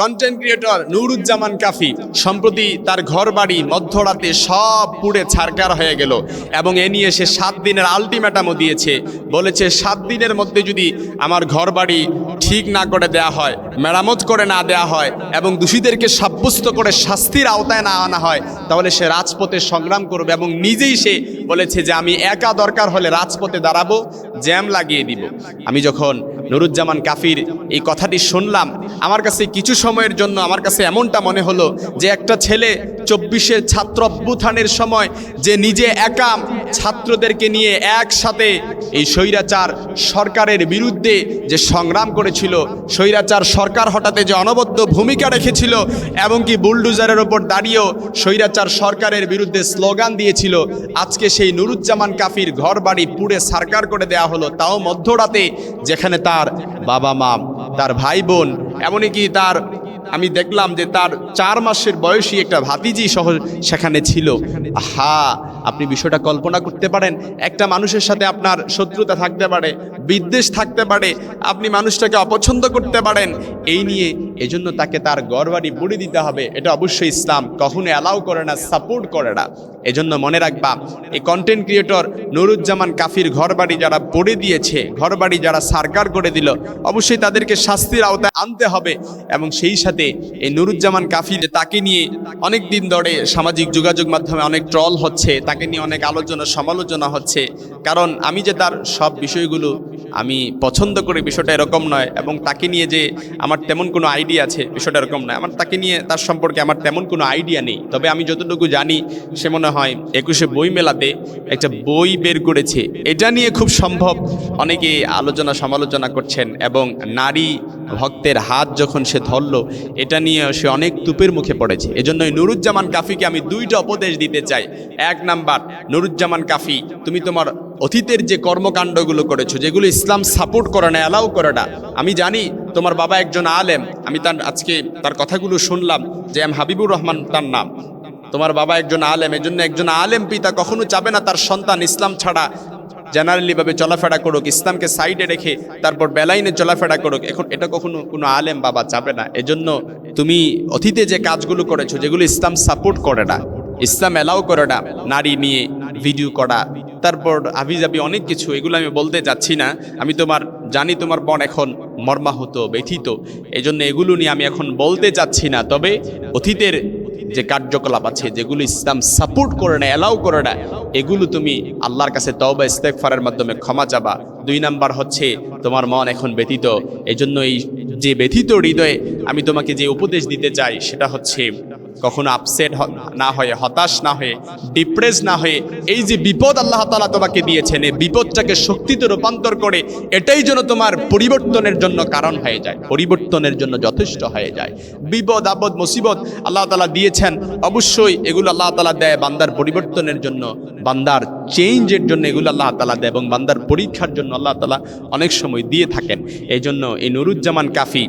Content creator Nuruzzaman কাফি সম্প্রতি তার ঘর বাড়ি মধ্যরাতে সব পুড়ে ছারকার হয়ে গেল এবং এ নিয়ে সে সাত দিনের আলটিমেটামও দিয়েছে। বলেছে, সাত দিনের মধ্যে যদি আমার ঘর বাড়ি ঠিক না করে দেয়া হয়, মেরামত করে না দেয়া হয় এবং দোষীদেরকে সাব্যস্ত করে শাস্তির আওতায় না আনা হয়, তাহলে সে রাজপথে সংগ্রাম করবে। এবং নিজেই সে বলেছে যে, আমি একা দরকার হলে রাজপথে দাঁড়াবো, জ্যাম লাগিয়ে দিব। আমি যখন নুরুজ্জামান কাফির, এই কথাটি শুনলাম। আমার কাছে কিছু সময়ের জন্য আমার কাছে এমনটা মনে হলো যে একটা ছেলে চব্বিশের ছাত্র অভ্যুত্থানের সময় যে নিজে একা ছাত্রদেরকে নিয়ে একসাথে এই স্বৈরাচার সরকারের বিরুদ্ধে যে সংগ্রাম করেছিল, স্বৈরাচার সরকার হঠাতে যে অনবদ্য ভূমিকা রেখেছিল এবং কি বুলডুজারের ওপর দাঁড়িয়েও স্বৈরাচার সরকারের বিরুদ্ধে স্লোগান দিয়েছিল, আজকে সেই নুরুজ্জামান কাফির ঘর বাড়ি পুড়ে সারকার করে দেয়া হলো। তাও মধ্যরাতে যেখানে তার বাবা মা, তার ভাই বোন, এমনকি তার, আমি দেখলাম যে তার চার মাসের বয়সী একটা ভাতিজি সহ সেখানে ছিল। হা আপনি বিষয়টা কল্পনা করতে পারেন, একটা মানুষের সাথে আপনার শত্রুতা থাকতে পারে, বিদ্বেষ থাকতে পারে, আপনি মানুষটাকে অপছন্দ করতে পারেন, এই নিয়ে এজন্য তাকে তার গড়বাড়ি পুড়ে দিতে হবে, এটা অবশ্যই ইসলাম কখনো অ্যালাউ করে না, সাপোর্ট করে না। এজন্য মনে রাখবা, এই কন্টেন্ট ক্রিয়েটর নুরুজ্জামান কাফির ঘরবাড়ি যারা পড়ে দিয়েছে, ঘরবাড়ি যারা সারকার করে দিল, অবশ্যই তাদেরকে শাস্তির আওতায় আনতে হবে এবং সেই সাথে এই নুরুজ্জামান কাফির তাকে নিয়ে অনেক দিন ধরে সামাজিক যোগাযোগ মাধ্যমে অনেক ট্রল হচ্ছে, তাকে নিয়ে অনেক আলোচনা সমালোচনা হচ্ছে। কারণ আমি যে তার সব বিষয়গুলো আমি পছন্দ করি বিষয়টা এরকম নয় এবং তাকে নিয়ে যে আমার তেমন কোনো আইডিয়া আছে বিষয়টা এরকম নয়। আমার তাকে নিয়ে তার সম্পর্কে আমার তেমন কোনো আইডিয়া নেই। তবে আমি যতটুকু জানি, সে মনে হয়, একুশে বই মেলাতে একটা বই বের করেছে। এটা নিয়ে খুব সম্ভব। অনেকে আলোচনা সমালোচনা করছেন এবং নারী ভক্তের হাত যখন সে ধরলো, এটা নিয়ে সে অনেক তুপের মুখে পড়েছে। এজন্য এই নুরুজ্জামান কাফিকে আমি দুইটা উপদেশ দিতে চাই। এক নাম্বার, নুরুজ্জামান কাফি, তুমি তোমার অতীতের যে কর্মকাণ্ডগুলো করেছ, যেগুলো ইসলাম সাপোর্ট করে না, অ্যালাউ করে না, আমি জানি তোমার বাবা একজন আলেম, আমি তার আজকে তার কথাগুলো শুনলাম যে এম হাবিবুর রহমান তার নাম। তোমার বাবা একজন আলেম, এজন্য একজন আলেম পিতা কখনো চাবে না তার সন্তান ইসলাম ছাড়া। জেনারেলিভাবে চলাফেরা করুক, ইসলামকে সাইডে রেখে তারপর বেলাইনে চলাফেরা করুক, এখন এটা কখনো কোনো আলেম বাবা চাবে না। এজন্য তুমি অতীতে যে কাজগুলো করেছ, যেগুলো ইসলাম সাপোর্ট করে না, ইসলাম অ্যালাউ করে না, নারী নিয়ে ভিডিও করা, তারপর আবিজাবি অনেক কিছু, এগুলো আমি বলতে যাচ্ছি না। আমি তোমার, জানি তোমার বোন এখন মর্মাহত, ব্যথিত এই জন্য এগুলো নিয়ে আমি এখন বলতে চাচ্ছি না। তবে অতীতের যে কার্যকলাপ আছে, যেগুলো ইসলাম সাপোর্ট করে না অ্যালাউ করে না এগুলো তুমি আল্লাহর কাছে তওবা ইস্তেকফারের মাধ্যমে ক্ষমা চাবা। দুই নাম্বার হচ্ছে তোমার মন এখন ব্যথিত। এজন্য এই যে ব্যথিত হৃদয়ে আমি তোমাকে যে উপদেশ দিতে চাই, সেটা হচ্ছে কখনো আপসেট না হয়ে, হতাশ না হয়ে ডিপ্রেস না হয়ে, এই যে বিপদ আল্লাহ তালা তোমাকে দিয়েছেন, এই বিপদটাকে শক্তিতে রূপান্তর করে এটাই যেন তোমার পরিবর্তনের জন্য কারণ হয়ে যায়, পরিবর্তনের জন্য যথেষ্ট হয়ে যায়। বিপদ, আপদ, মুসিবত আল্লাহ তালা দিয়েছেন, অবশ্যই এগুলো আল্লাহ তালা দেয় বান্দার পরিবর্তনের জন্য, বান্দার চেঞ্জের জন্য এগুলো আল্লাহ তালা দেয় এবং বান্দার পরীক্ষার জন্য আল্লাহ তালা অনেক সময় দিয়ে থাকেন। এই জন্য এই নুরুজ্জামান কাফি,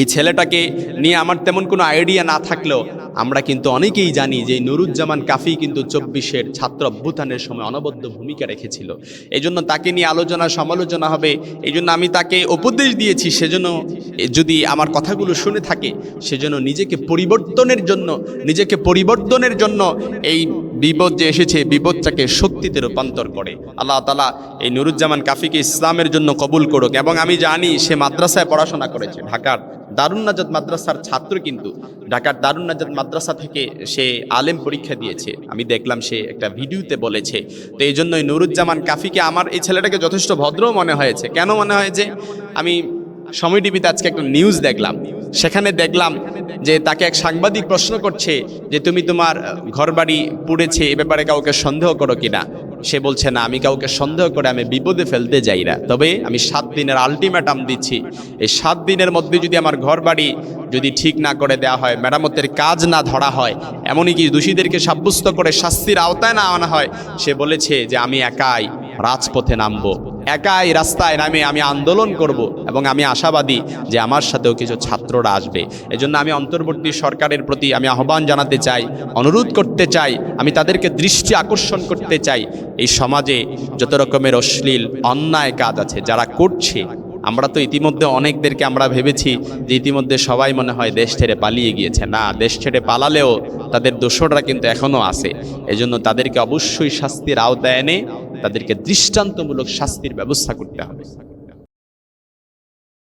এই ছেলেটাকে নিয়ে আমার তেমন কোনো আইডিয়া না থাকলেও আমরা কিন্তু অনেকেই জানি যে নুরুজ্জামান কাফি কিন্তু চব্বিশের ছাত্র অভ্যুত্থানের সময় অনবদ্য ভূমিকা রেখেছিল। এই জন্য তাকে নিয়ে আলোচনা, সমালোচনা হবে। এই জন্য আমি তাকে উপদেশ দিয়েছি, সেজন্য যদি আমার কথাগুলো শুনে থাকে, সেজন্য নিজেকে পরিবর্তনের জন্য, নিজেকে পরিবর্তনের জন্য এই বিপদ যে এসেছে, বিপদটাকে শক্তিতে রূপান্তর করে। আল্লাহ তালা এই নুরুজ্জামান কাফিকে ইসলামের জন্য কবুল করুক এবং আমি জানি সে মাদ্রাসায় পড়াশোনা করেছে, ঢাকার দারুণ নাজাদ মাদ্রাসার ছাত্র কিন্তু ঢাকার দারুণ নাজাদ মাদ্রাসা থেকে সে আলেম পরীক্ষা দিয়েছে। আমি দেখলাম সে একটা ভিডিওতে বলেছে, তো এই জন্যই নুরুজ্জামান কাফিকে আমার এই ছেলেটাকে যথেষ্ট ভদ্র মনে হয়েছে। কেন মনে হয় যে আমি সময় টিভিতে আজকে একটা নিউজ দেখলাম। সেখানে দেখলাম যে তাকে এক সাংবাদিক প্রশ্ন করছে যে, তুমি তোমার ঘরবাড়ি পুড়েছে, এ ব্যাপারে কাউকে সন্দেহ করো কিনা? সে বলছে, না, আমি কাউকে সন্দেহ করে আমি বিপদে ফেলতে যাই না। তবে আমি সাত দিনের আলটিমেটাম দিচ্ছি। এই সাত দিনের মধ্যে যদি আমার ঘরবাড়ি যদি ঠিক না করে দেওয়া হয়, মেরামতের কাজ না ধরা হয়, এমনই কি দোষীদেরকে সাব্যস্ত করে শাস্তির আওতায় না আনা হয়? সে বলেছে যে, আমি একাই রাজপথে নামবো। একাই রাস্তায় নামে আমি আন্দোলন করব এবং আমি আশাবাদী যে আমার সাথেও কিছু ছাত্ররা আসবে। এজন্য আমি অন্তর্বর্তী সরকারের প্রতি আমি আহ্বান জানাতে চাই, অনুরোধ করতে চাই, আমি তাদেরকে দৃষ্টি আকর্ষণ করতে চাই। এই সমাজে যত রকমের অশ্লীল, অন্যায় কাজ আছে যারা করছে, আমরা তো ইতিমধ্যে অনেকদেরকে আমরা ভেবেছি যে ইতিমধ্যে সবাই মনে হয় দেশ ছেড়ে পালিয়ে গিয়েছে। না, দেশ ছেড়ে পালালেও তাদের দোষররা কিন্তু এখনও আছে। এজন্য তাদেরকে অবশ্যই শাস্তির আওতায় এনে তাদেরকে দৃষ্টান্তমূলক শাস্তির ব্যবস্থা করতে হবে।